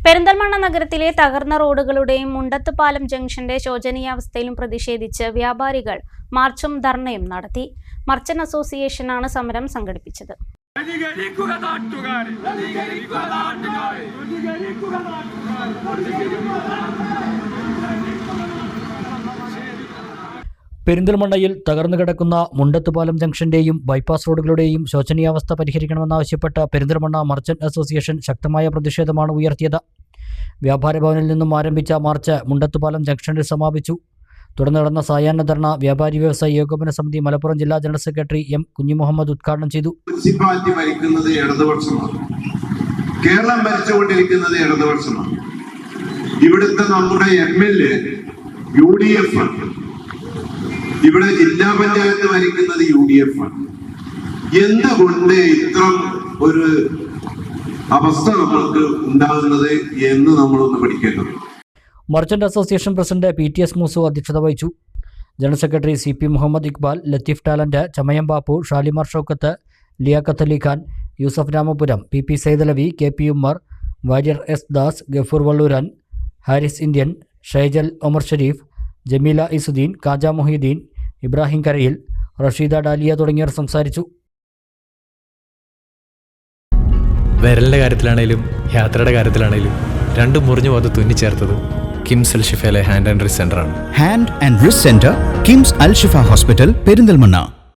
പെരിന്തൽമണ്ണ നഗരത്തിലെ തകർന്ന റോഡുകളുടെയും മുണ്ടത്തുപാലം ജംഗ്ഷന്റെ ശോചനീയാവസ്ഥയിലും പ്രതിഷേധിച്ച് വ്യാപാരികൾ മാർച്ചും ധർണയും നടത്തി. മർച്ചന്റ് അസോസിയേഷനാണ് സമരം സംഘടിപ്പിച്ചത് നാട്ടുകാരെ പ്രതികരിക്കുക നാട്ടുകാരെ പ്രതികരിക്കുക നാട്ടുകാരെ പെരിന്തൽമണ്ണയിൽ തകർന്നു കിടക്കുന്ന മുണ്ടത്തുപാലം ജംഗ്ഷന്റെയും ബൈപ്പാസ് റോഡുകളുടെയും ശോചനീയാവസ്ഥ പരിഹരിക്കണമെന്നാവശ്യപ്പെട്ട് പെരിന്തൽമണ്ണ മർച്ചന്റ് അസോസിയേഷൻ ശക്തമായ പ്രതിഷേധമാണ് ഉയർത്തിയത്. വ്യാപാര ഭവനിൽ നിന്നും ആരംഭിച്ച മാർച്ച് മുണ്ടത്തുപാലം ജംഗ്ഷനിൽ സമാപിച്ചു. തുടർന്ന് നടന്ന സായാഹ്ന ധർണ വ്യാപാരി വ്യവസായ ഏകോപന സമിതി മലപ്പുറം ജില്ലാ ജനറൽ സെക്രട്ടറി എം കുഞ്ഞിമുഹമ്മദ് ഉദ്ഘാടനം ചെയ്തു. കേരളം ഭരിച്ചുകൊണ്ടിരിക്കുന്നത് ഇടതുപക്ഷമാണ്. ഇവിടുത്തെ നമ്മുടെ M L A U D F ആണ് ഇവിടെ ജില്ലാ പഞ്ചായത്ത് ഭരിക്കുന്നത് യു ഡി എഫ് ആണ്. എന്തുകൊണ്ട് ഇത്രം ഒരു അവസ്ഥ നമ്മൾക്ക് ഉണ്ടാകുന്നത് എന്ന് നമ്മളൊന്ന് പഠിക്കേണ്ടത് merchant association president P T S Moosu അധ്യക്ഷത വഹിച്ചു. General secretary C P Muhammad Iqbal Latheef talent Chamayam Bappu Shalimar Shoukath Liyakath Ali Khan Yusuf Ramapuram P P Saidalavi K P Ummer Warrier S Das Gafoor Valluran Haris Indian Shaijal Omar Shareef Jameela Izzudeen Kaja Mohideen Ibrahim Karayil Rasheeda Daliya തുടങ്ങിയവർ സംസാരിച്ചു. വിരലിന്റെ കാര്യത്തിലാണേലും യാത്രയുടെ കാര്യത്തിലാണേലും രണ്ടും മുറിഞ്ഞു പോകാതെ തുന്നിച്ചേർത്തത് KIMS Al ഷിഫയിലെ hand and wrist സെന്ററാണ് hand and wrist centre KIMS Al Shifa hospital Perinthalmanna.